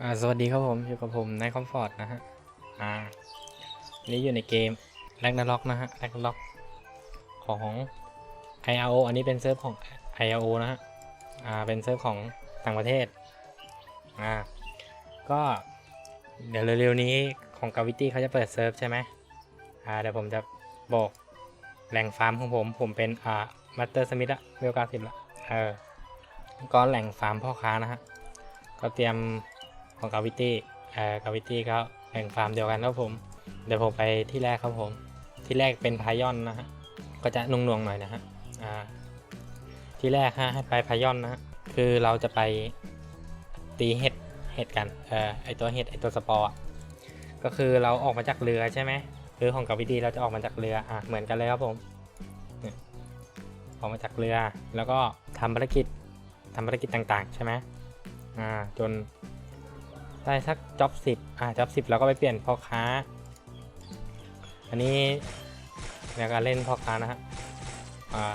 อ่าสวัสดีครับผมอยู่กับผมนายคอมฟอร์ตนะฮะอ่านี่อยู่ในเกมแร็กนาล็อกนะฮะแร็กนาล็อกของ IRO อันนี้เป็นเซิร์ฟของ IRO นะฮะอ่าเป็นเซิร์ฟของต่างประเทศอ่าก็เดี๋ยวเร็วๆนี้ของกาวิตี้เขาจะเปิดเซิร์ฟใช่ไหมอ่าเดี๋ยวผมจะบอกแหล่งฟาร์มของผมผมเป็นอ่ามาสเตอร์สมิธอะเวลกาสิบละเออก็แหล่งฟาร์มพ่อค้านะฮะก็เตรียม ของกาวิตี้เอ่อกาวิตี้ก็แบ่งฟาร์มเดียวกันครับผม เดี๋ยวผมไปที่แรกครับผม ที่แรกเป็นพายอนนะฮะ ก็จะนุ่งนวงหน่อยนะฮะ อ่า ที่แรกฮะให้ไปพายอนนะฮะคือเราจะไปตีเห็ด เห็ดกัน เอ่อ ไอตัวเห็ด ไอตัวสปอร์อะก็คือเราออกมาจากเรือใช่ไหมคือของกาวิตี้เราจะออกมาจากเรือ อะ เหมือนกันเลยครับผม ออกมาจากเรือ แล้วก็ทำภารกิจทำภารกิจต่างๆ ใช่ไหมอ่า จน ได้สักจ็อบสิบอ่าจ็อบสิบเราก็ไปเปลี่ยนพ่อค้า อันนี้ในการเล่นพ่อค้านะฮะอ่า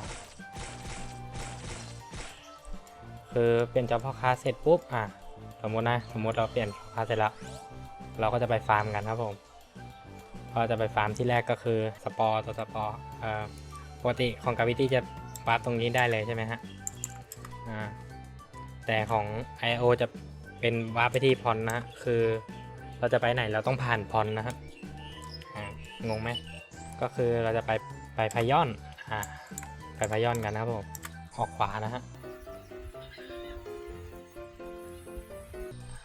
คือเปลี่ยนจ็อบพ่อค้าเสร็จปุ๊บอ่าสมมตินะสมมติเราเปลี่ยนพ่อค้าเสร็จแล้วเราก็จะไปฟาร์มกันครับผมก็จะไปฟาร์มที่แรกก็คือสปอร์ตัวสปอร์เอ่อปกติของกาวิตี้จะวาร์ปตรงนี้ได้เลยใช่ไหมฮะอ่าแต่ของ I.O. จะ เป็นวาร์ปไปที่พรนะฮะคือเราจะไปไหนเราต้องผ่านพรนะฮะอ่างงไหมก็คือเราจะไปไปพายอนอ่าไปพายอนกันนะครับผมออกขวานะฮะ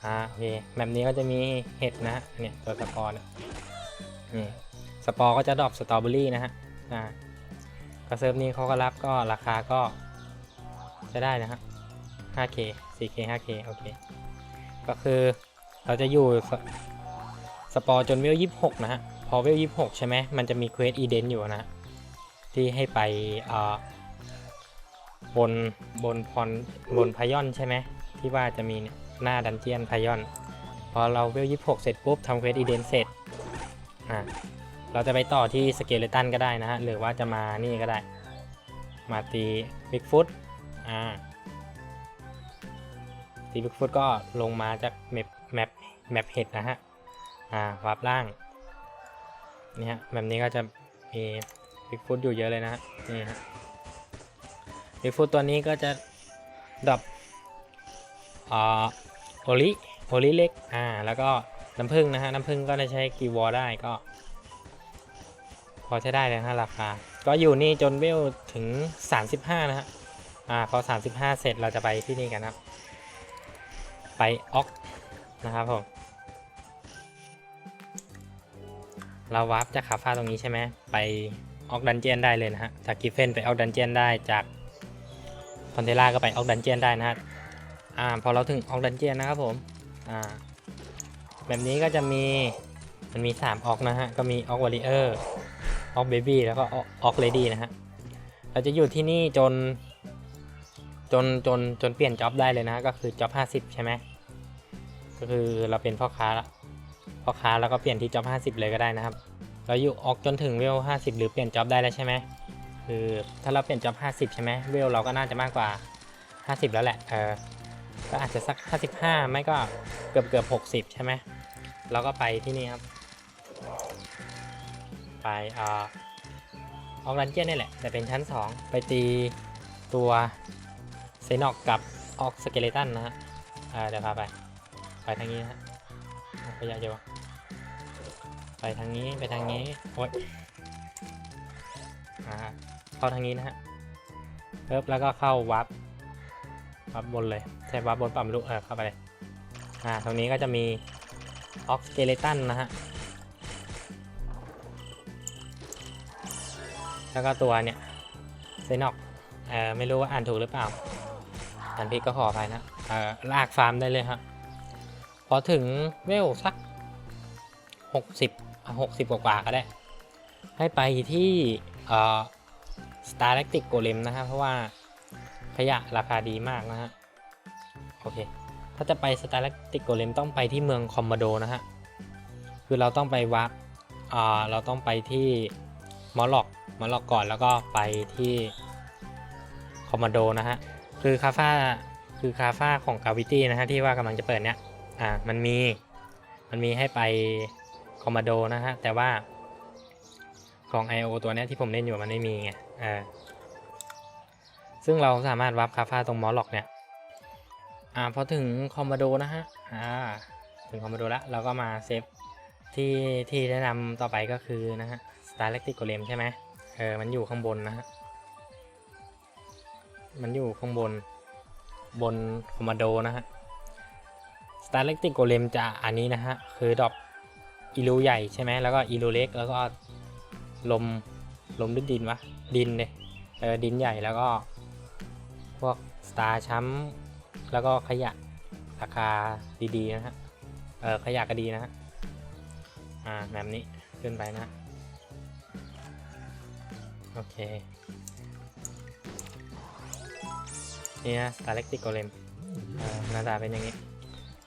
อ่าโอเคแบบนี้ก็จะมีเห็ดนะเนี่ยตัวสปอร์เนี่ยนี่สปอร์ก็จะดรอปสตรอเบอรี่นะฮะอ่าก็เซิร์ฟนี้เขาก็รับก็ราคาก็ใช้ได้นะฮะ 5K 4K 5K โอเค ก็คือเราจะอยู่สสปอร์จนเวล26นะฮะ พอเวล26ใช่ไหมมันจะมีเควสอีเดนอยู่นะ ที่ให้ไปบนบนพรบนพายอนใช่ไหมที่ว่าจะมีหน้าดันเจียนพายอน พอเราเวล26เสร็จปุ๊บทำเควสอีเดนเสร็จอ่าเราจะไปต่อที่สเกเลตันก็ได้นะฮะ หรือว่าจะมานี่ก็ได้ มาตีบิ๊กฟุตอ่า ตีบิ๊กฟุตก็ลงมาจากแมปแมปแมปเห็ดนะฮะ อ่าวาร์ปล่าง นี่ฮะแบบนี้ก็จะมีบิ๊กฟุตอยู่เยอะเลยนะฮะ นี่ฮะบิ๊กฟุตตัวนี้ก็จะดับอ่าโอลิโอลิเล็ก อ่า แล้วก็น้ำผึ้งนะฮะ น้ำผึ้งก็ได้ใช้กีวอได้ก็ พอใช้ได้เลยนะฮะราคา ก็อยู่นี่จนเวลถึง 35 นะฮะ อ่า พอ 35 เสร็จเราจะไปที่นี่กันครับ ไปออกนะครับผมเราวาร์ปจากคาฟ้าตรงนี้ใช่ไหมไปออกดันเจียนได้เลยนะฮะจากกิฟเฟนไปออกดันเจียนได้จากคอนเทล่าก็ไปออกดันเจียนได้นะฮะอ่าพอเราถึงออกดันเจียนนะครับผมอ่าแบบนี้ก็จะมีมันมี 3 ออกนะฮะ ก็มีออกวอริเออร์ออกเบบี้แล้วก็ออกเลดี้นะฮะ เราจะอยู่ที่นี่จน จนจนจนเปลี่ยนจ็อบได้เลยนะก็คือจ็อบ50ใช่ไหมก็คือเราเป็นพ่อค้าละพ่อค้าแล้วก็เปลี่ยนที่จ็อบ50เลยก็ได้นะครับเราอยู่ออกจนถึงเวล50หรือเปลี่ยนจ็อบได้แล้วใช่ไหมคือถ้าเราเปลี่ยนจ็อบ50ใช่ไหมเวลเราก็น่าจะมากกว่า50แล้วแหละเออก็อาจจะสัก55ไม่ก็เกือบเกือบ60ใช่ไหมเราก็ไปที่นี่ครับ ไปอ่าออกรันเจียนนี่แหละแต่เป็นชั้น2ไปตีตัว เซนอกกับออกสเกเลตันนะฮะอ่าเดี๋ยวพาไป ไปทางนี้นะฮะไปยาเยอะไปทางนี้ไปทางนี้โอ๊ยอ่าเข้าทางนี้นะฮะเพิ่แล้วก็เข้าวับวับบนเลยใช่วับบนปั๊มลูกเออเข้าไปเลยอ่าตรงนี้ก็จะมีออกสเกเลตันนะฮะแล้วก็ตัวเนี่ยเซนอกเออไม่รู้ว่าอ่านถูกหรือเปล่า อันพี่ก็ขออภัยนะเออลากฟาร์มได้เลยครับพอถึงเวลสัก 60 60 กว่าก็ได้ ให้ไปที่เอ่อ Star l a c t i c Golem นะครับ เพราะว่าขยะราคาดีมากนะฮะ โอเค ถ้าจะไป Star l a c t i c Golem ต้องไปที่เมืองคอมโมโดนะฮะ คือเราต้องไปวัดอ่าเราต้องไปที่มอลล็อกมอลล็อกก่อนแล้วก็ไปที่คอมโมโดนะฮะ คือคาฟ้าคือคาฟ้าของกาวิตี้นะฮะที่ว่ากำลังจะเปิดเนี่ยอ่ามันมีมันมีให้ไปคอมมานโดนะฮะแต่ว่าของ IO ตัวเนี้ยที่ผมเล่นอยู่มันไม่มีไงอ่าซึ่งเราสามารถวับคาฟ้าตรงมอลล็อกเนี่ยอ่าพอถึงคอมมานโดนะฮะอ่าถึงคอมมานโดแล้วเราก็มาเซฟที่ที่แนะนำต่อไปก็คือนะฮะ Star l e c t i c o l e m ใช่ไหมเออมันอยู่ข้างบนนะฮะ มันอยู่ข้างบนบนคอมมานโดนะฮะ Star l e c t i c o l e m จะอันนี้นะฮะ คือดอปอีลูใหญ่ใช่ไหมแล้วก็อีลูเล็ก แล้วก็ลมลมด้วยดินวะ ดินเลยเออดินใหญ่แล้วก็ พวกสตาร์ช้ำแล้วก็ขยะราคาดีๆนะฮะ เออขยะก็ดีนะฮะ อ่าแบบนี้ขึ้นไปนะ โอเค นี่นะ Star l e c t i c o l e m อ่าหน้าตาเป็นอย่างนี้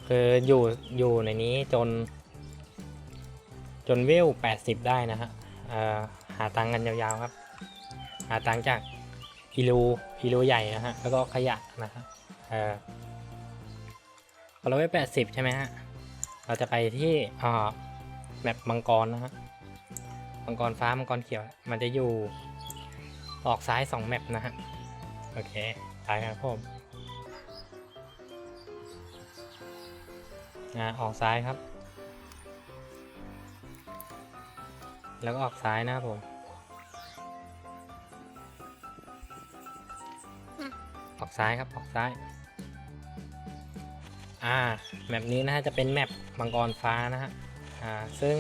คืออยู่อยู่ในนี้จน จนเวล80 ได้นะฮะหาตังกันยาวๆครับ หาตังจากอีลูอีลูใหญ่นะฮะ แล้วก็ขยะนะฮะเออพอเราเวล80ใช่ไหมฮะ เราจะไปที่อ่าแมปมังกรนะฮะ มังกรฟ้ามังกรเขียว มันจะอยู่ออกซ้าย2แมปนะฮะ โอเค ไปครับผมอ่าออกซ้ายครับ แล้วก็ออกซ้ายนะครับผมออกซ้ายครับออกซ้าย อ่าแมปนี้นะฮะจะเป็นแมปมังกรฟ้านะฮะอ่าซึ่ง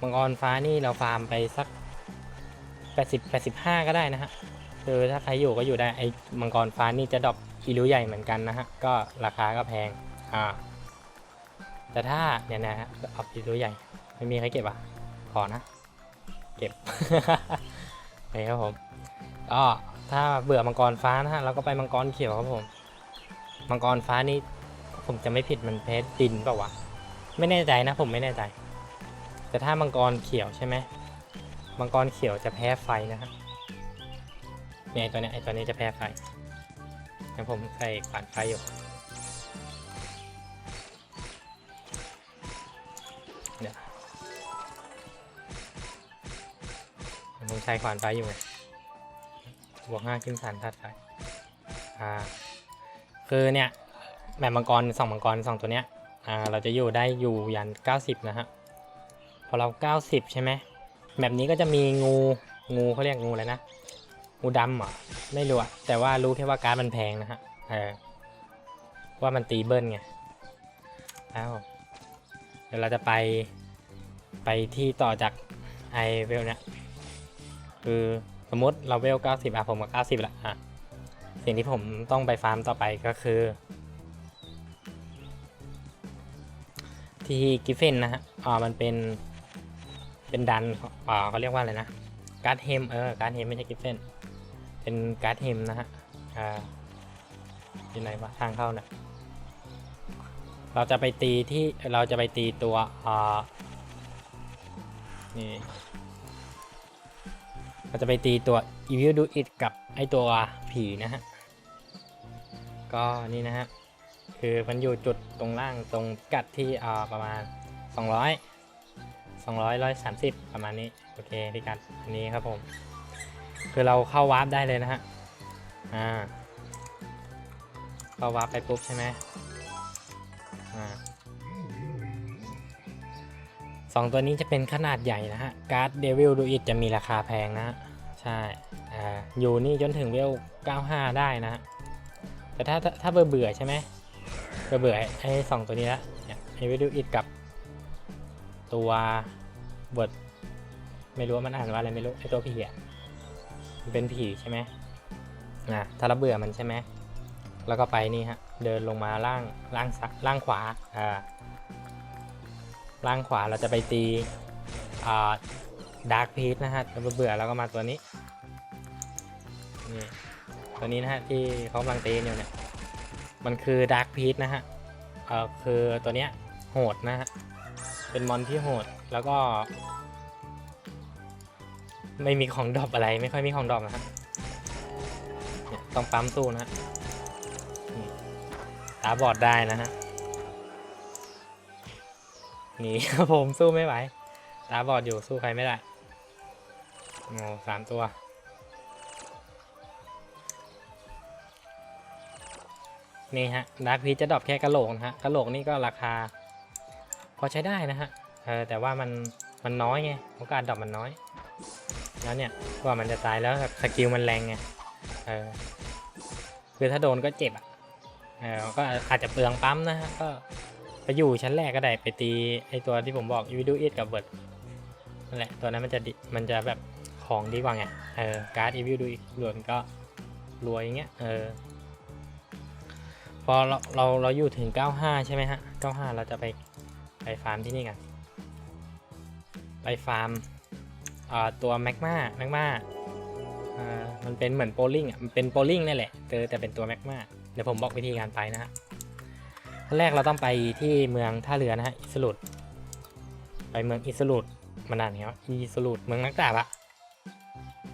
มังกรฟ้านี่เราฟาร์มไปสัก 80 85 ก็ได้นะฮะ คือถ้าใครอยู่ก็อยู่ได้ไอ้มังกรฟ้านี่จะดรอปอีลูใหญ่เหมือนกันนะฮะ ก็ราคาก็แพง อ่า แต่ถ้าเนี่ยนะฮะดอปอีลูใหญ่ ไม่มีใครเก็บอะ ขอนะ เก็บโอเคครับผมก็ถ้าเบื่อมังกรฟ้านะฮะเราก็ไปมังกรเขียวครับผม มังกรฟ้านี่ผมจะไม่ผิดมันเพชรดินเปล่าวะ ไม่แน่ใจนะ ผมไม่แน่ใจ แต่ถ้ามังกรเขียวใช่ไหมมังกรเขียวจะแพ้ไฟนะฮะ เนี่ยไอ้ตัวเนี้ยไอตัวนี้จะแพ้ไฟงั้นผมใส่ขวานไฟอยู่เดี๋ยวผมใช้ขวานไฟอยู่ไงบวกห้าขึ้นสันทัดไฟอ่าคือเนี่ยแมปมังกรสองมังกรสองตัวเนี้ยอ่าเราจะอยู่ได้อยู่ยัน90นะฮะพอเรา90ใช่ไหมแมปนี้ก็จะมีงูงูเขาเรียกงูอะไรนะ งูดำเหรอไม่รู้อะแต่ว่ารู้แค่ว่าการ์ดมันแพงนะฮะเออว่ามันตีเบิ้ลไงแล้วเดี๋ยวเราจะไปไปที่ต่อจากไอเวลเนี่ยคือสมมติเราเวล 90อะผมก็90ละอะสิ่งที่ผมต้องไปฟาร์มต่อไปก็คือ ที่กิฟเฟนนะฮะอ่ามันเป็นเป็นดันอ่าเขาเรียกว่าอะไรนะการ์ดเฮมเออการ์ดเฮมไม่ใช่กิฟเฟน เป็นการ์ดเฮมนะฮะอ่าอยู่ไหนวะทางเข้าเนี่ยเราจะไปตีที่เราจะไปตีตัวอ่านี่เราจะไปตีตัว Evil Do It กับไอตัวผีนะฮะ ก็นี่นะฮะ คือมันอยู่จุดตรงล่างตรงกัดที่อ่าประมาณ 200 200 130 ประมาณนี้ โอเคพิกัดอันนี้ครับผม คือเราเข้าวาร์ปได้เลยนะฮะ อ่า เข้าวาร์ปไปปุ๊บใช่ไหมอ่าสองตัวนี้จะเป็นขนาดใหญ่นะฮะ การ์ดเดวิลดูอิจะมีราคาแพงนะฮะใช่ อ่า อยู่นี่จนถึงเวล 95 ได้นะฮะแต่ถ้าถ้าถาเบื่อเบื่อใช่ไหมเบื่อเบื่อไอ้สองตัวนี้ละเฮดวิลดูอิกับตัวเบิร์ดไม่รู้ว่ามันอ่านว่าอะไรไม่รู้ไอ้ตัวผีอะ เป็นผีใช่ไหมอะถ้าเราเบื่อมันใช่ไหมแล้วก็ไปนี่ฮะ เดินลงมาล่างล่างซ้ายล่างขวา อ่า ล่างขวาเราจะไปตี อ่า ดาร์กพีชนะฮะถ้าเบื่อแล้วก็มาตัวนี้ นี่ ตัวนี้นะฮะที่เขากำลังตีอยู่เนี่ย มันคือดาร์กพีชนะฮะ เอ่อ คือตัวเนี้ยโหดนะฮะ เป็นมอนที่โหด แล้วก็ ไม่มีของดรอปอะไรไม่ค่อยมีของดรอปนะฮะต้องปั๊มสู้นะฮะตาบอดได้นะฮะหนีครับผมสู้ไม่ไหวตาบอดอยู่สู้ใครไม่ได้โอ้สามตัวนี่ฮะดาร์คพีจะดรอปแค่กระโหลกนะฮะกระโหลกนี่ก็ราคา พอใช้ได้นะฮะเออแต่ว่ามันมันน้อยไงโอกาสดรอปมันน้อย แล้วเนี่ยกว่ามันจะตายแล้วสกิลมันแรงไงเออคือถ้าโดนก็เจ็บอะเออก็อาจจะเปลืองปั๊มนะฮะก็ไปอยู่ชั้นแรกก็ได้ไปตีไอตัวที่ผมบอกวิดูอิทกับเบิร์ดนั่นแหละตัวนั้นมันจะดิมันจะแบบของดีกว่าไงเออการ์ดอีวิวดูอิทหลวนก็รวยอย่างเงี้ยเออพอเราเราเราอยู่ถึง 95 ใช่ไหมฮะ 95 เราจะไปไปฟาร์มที่นี่กัน ไปฟาร์ม ตัวแมกมาแมกมามันเป็นเหมือนโปลิงอะมันเป็นโปลิงนี่แหละเจอแต่เป็นตัวแมกมาเดี๋ยวผมบอกวิธีการไปนะฮะขั้นแรกเราต้องไปที่เมืองท่าเรือนะฮะอิสรุดไปเมืองอิสรุดมันนานเนี้ยอิสรุดเมืองนักดาบอะ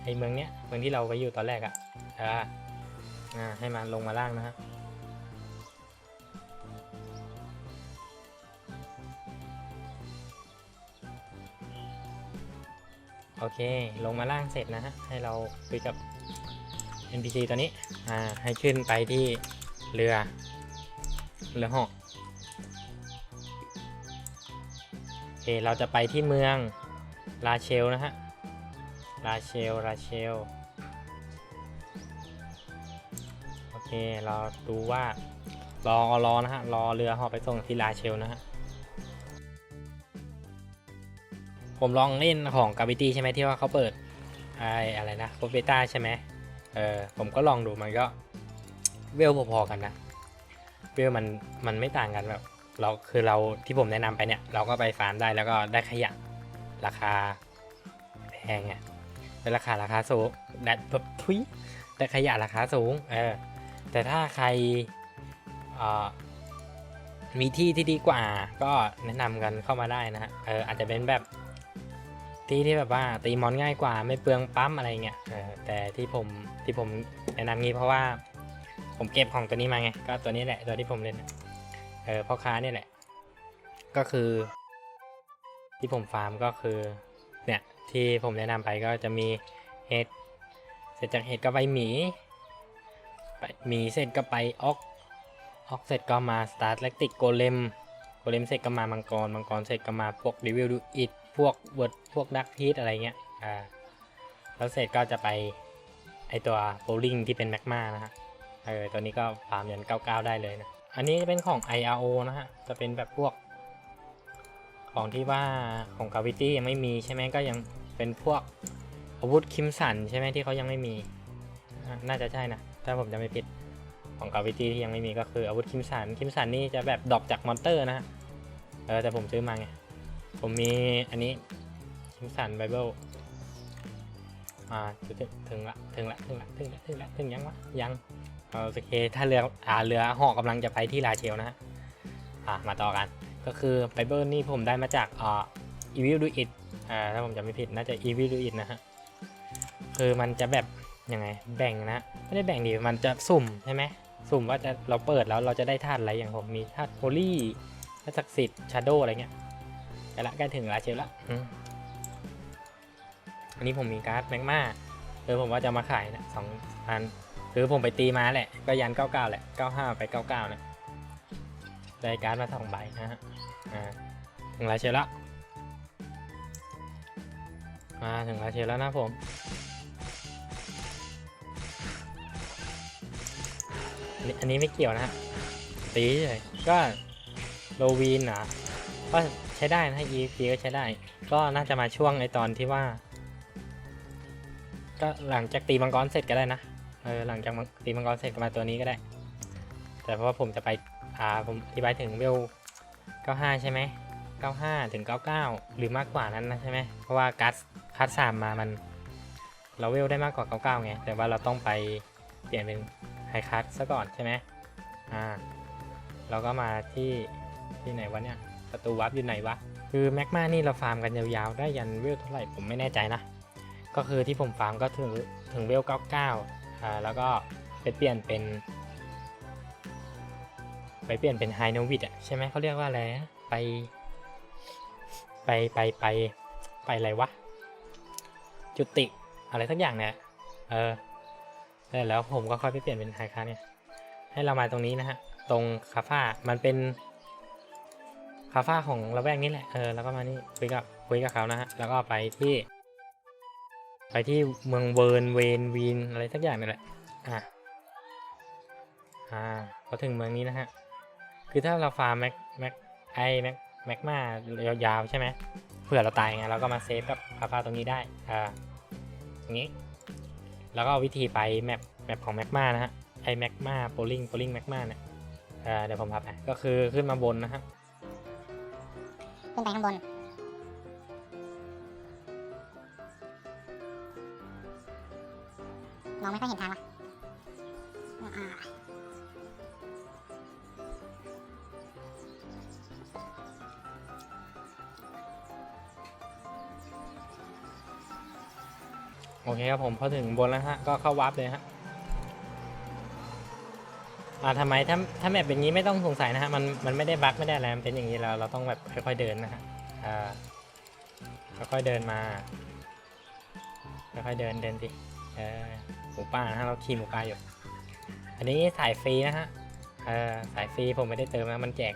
ไอเมืองเนี้ยเมืองที่เราไปอยู่ตอนแรกอะอ่าอ่าให้มันลงมาล่างนะฮะ โอเค ลงมาล่างเสร็จนะฮะ ให้เราคุยกับ NPC ตัวนี้ อ่า ให้ขึ้นไปที่เรือ เรือหอกโอเค เราจะไปที่เมืองลาเชลนะฮะ ลาเชล ลาเชล โอเค เราดูว่ารอรอนะฮะ รอเรือหอกไปส่งที่ลาเชลนะฮะ ผมลองเล่นของกา v ิตี้ใช่ไหมที่ว่าเขาเปิดไออะไรนะโปรเบต้าใช่ไหมเออผมก็ลองดูมันก็เวลพอๆกันนะเวลมันมันไม่ต่างกันแบบเราคือเราที่ผมแนะนำไปเนี่ย เราก็ไปฟาร์มได้แล้วก็ได้ขยะราคาแพงไงเป็นราคาราคาสูงได้แบบทุยได้ขยะราคาสูงเออแต่ถ้าใครมีที่ที่ดีกว่าก็แนะนำกันเข้ามาได้นะฮะเอออาจจะเป็นแบบ ที่ที่แบบว่าตีมอนง่ายกว่าไม่เปลืองปั๊มอะไรเงี้ยแต่ที่ผมที่ผมแนะนำงี้เพราะว่าผมเก็บของตัวนี้มาไงก็ตัวนี้แหละตัวที่ผมเล่นเออพ่อค้านี่แหละ ก็คือ ที่ผมฟาร์มก็คือเนี่ยที่ผมแนะนำไปก็จะมีเห็ดเสร็จจากเห็ดก็ไปหมีไปหมีเสร็จก็ไปออกออกเสร็จก็มาสตาร์ทแลคติกโกเลมโกเลมเสร็จก็มามังกรมังกรเสร็จก็มาพวกรีวิวดูอิด พวกเวิร์ดพวกดักพีทอะไรเงี้ยอ่าแล้วเสร็จก็จะไปไอตัวโบลิ่งที่เป็นแมกมานะฮะเออตัวนี้ก็ฟาร์มยัน99 ได้เลยนะ อันนี้จะเป็นของ IRO นะฮะ จะเป็นแบบพวก ของที่ว่าของกาวิตี้ยังไม่มีใช่ไหมก็ยังเป็นพวกอาวุธคิมสันใช่ไหมที่เขายังไม่มี น่าจะใช่นะ ถ้าผมจะไม่ผิดของกาวิตี้ที่ยังไม่มีก็คืออาวุธคิมสัน คิมสันนี่จะแบบดรอกจากมอนเตอร์นะฮะ เออแต่ผมซื้อมาไง ผมมีอันนี้ชิมสันไบเบิลอ่าถึงถึงละถึงละถึงละถึงละถึงละถึงยังวะยังโอเคถ้าเรืออ่าเรือหอกำลังจะไปที่ลาเชลนะฮะอ่ามาต่อกันก็คือไบเบิลนี่ผมได้มาจากอ่าอีวิลดูอิดอ่าถ้าผมจำไม่ผิดน่าจะอีวิลดูอิดนะฮะคือมันจะแบบยังไงแบ่งนะไม่ได้แบ่งดิมันจะสุ่มใช่ไหมสุ่มว่าจะเราเปิดแล้วเราจะได้ธาตุอะไรอย่างผมมีธาตุโพลีธาตุศักดิ์สิทธิ์ชาโดอะไรเงี้ย ใกล้ละใกล้ถึงลาเชลละอืมอันนี้ผมมีการ์ดแมกมาเออผมว่าจะมาขายนะสองพันคือผมไปตีมาแหละ ก็ยัน99แหละ95ไป99เนี่ยได้การ์ดมาสองใบนะฮะอ่าถึงลาเชลละมาถึงลาเชลแล้วนะผมอันนี้อันนี้ไม่เกี่ยวนะฮะตีเลยก็โลวีนอะก็ ใช้ได้นะ EP ก็ใช้ได้ ก็น่าจะมาช่วงไอตอนที่ว่า ก็หลังจากตีมังกรเสร็จก็ได้นะ เออหลังจากตีมังกรเสร็จก็มาตัวนี้ก็ได้ แต่เพราะว่าผมจะไป อ่าผมอธิบายถึงเวล95 ใช่ไหม95 ถึง 99 หรือมากกว่านั้นนะใช่ไหมเพราะว่าการ์ดคัดสามมามันเราเวลได้มากกว่า 99 ไง แต่ว่าเราต้องไปเปลี่ยนเป็นไฮคัสซะก่อนใช่ไหมอ่า เราก็มาที่ที่ไหนวะเนี่ย ประตูวับอยู่ไหนวะ คือแม็กมานี่เราฟาร์มกันยาวๆ ได้ยันเวลเท่าไหร่ผมไม่แน่ใจนะ ก็คือที่ผมฟาร์มก็ถึงถึงเวล 99 อ่า แล้วก็ไปเปลี่ยนเป็น ไปเปลี่ยนเป็นไฮโนวิดอะใช่ไหมเขาเรียกว่าอะไร ไป ไปไปไปไปอะไรวะ จุติ อะไรสักอย่างเนี่ย เออแล้วผมก็ค่อยไปเปลี่ยนเป็นไฮคาเนี่ย ให้เรามาตรงนี้นะฮะ ตรงคาฟ่ามันเป็นาฟ่าของระแวกนี้แหละ เออ แล้วก็มานี่คุยกับคุยกับเขานะฮะ แล้วก็ไปที่ ไปที่เมืองเวิร์นเวนวีนอะไรสักอย่างนี่แหละ อะ อ่าพอถึงเมืองนี้นะฮะ คือถ้าเราฟาร์มแม็กแม็กไอแม็กแม็กมายาวๆใช่ไหมเผื่อเราตายไงเราก็มาเซฟกับคาฟาตรงนี้ได้ อ่าอย่างนี้ แล้วก็วิธีไปแมปแมปของแม็กมานะฮะ ไอแม็กมาโปลิงโปลิงแม็กมาเนี่ยอ่าเดี๋ยวผมพาไปก็คือขึ้นมาบนนะฮะ ขึ้นไปข้างบน มองไม่ค่อยเห็นทางวะอ่าโอเคครับผมพอถึงบนแล้วฮะ ก็เข้าวับเลยฮะ อ่าทำไมถ้าถ้าแมปเป็นงี้ไม่ต้องสงสัยนะฮะมันมันไม่ได้บั๊กไม่ได้อะไรมันเป็นอย่างนี้เราเราต้องแบบค่อยๆเดินนะฮะอ่าค่อยๆเดินมาค่อยๆเดินเดินสิเออหมูป่านะฮะเราขี่หมูป่าอยู่อันนี้สายฟรีนะฮะเออสายฟรีผมไม่ได้เติมนะมันแจก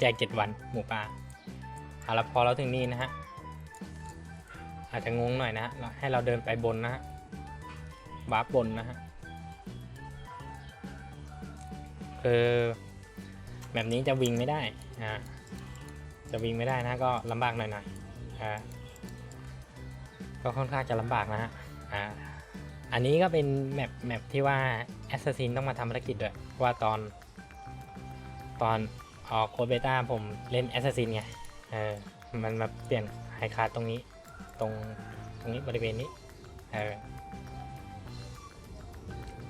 แจกเจ็ดวันหมูป่าเอาละพอเราถึงนี่นะฮะอาจจะงงหน่อยนะฮะให้เราเดินไปบนนะฮะวาร์ปบนนะฮะ คือแบบนี้จะวิ่งไม่ได้อ่าจะวิ่งไม่ได้นะก็ลำบากหน่อยหน่อยอ่าก็ค่อนข้างจะลำบากนะฮะอ่าอันนี้ก็เป็นแมปแมปที่ว่าแอสซัสซินต้องมาทำภารกิจด้วยว่าตอน ตอนออกโคดเบต้าผมเล่นแอสซัสซินไงเออมันมาเปลี่ยนไฮคาร์ตรงนี้ตรงตรงนี้บริเวณนี้เออ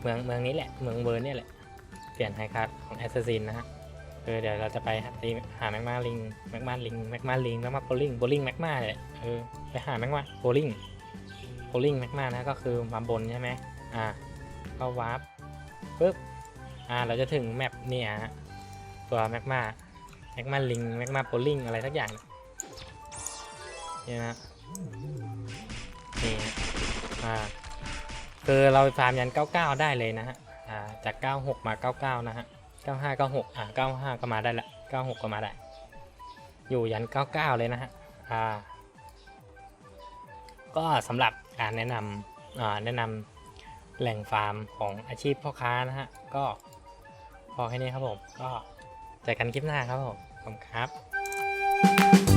เมืองเมืองนี้แหละ เมืองเวิร์นเนี่ยแหละ เปลี่ยนไฮคัสของแอสซัสซินนะฮะเออเดี๋ยวเราจะไปหาตีหาแมกมาลิงแมกมาลิงแมกมาลิงแมกมาโบลิงโบลิงแมกมาเลยเออไปหาแมกมาโบลิงโบลิงแมกมานะก็คือมาบนใช่ไหมอ่าก็วาร์ปปึ๊บอ่าเราจะถึงแมปเนี่ยฮะตัวแมกมาแมกมาลิงแมกมาโบลิงอะไรสักอย่างเนี่ยนะนี่ฮะอ่าคือเราฟาร์มยัน 99 ได้เลยนะฮะ จาก 96 มา 99 นะฮะ 95 96 อ่า 95 ก็มาได้ละ 96 ก็มาได้ อยู่ยัน 99 เลยนะฮะ อ่า ก็สำหรับการแนะนำอ่า แนะนำแหล่งฟาร์มของอาชีพพ่อค้านะฮะ ก็พอแค่นี้ครับผม ก็เจอกันคลิปหน้าครับผม ขอบคุณครับ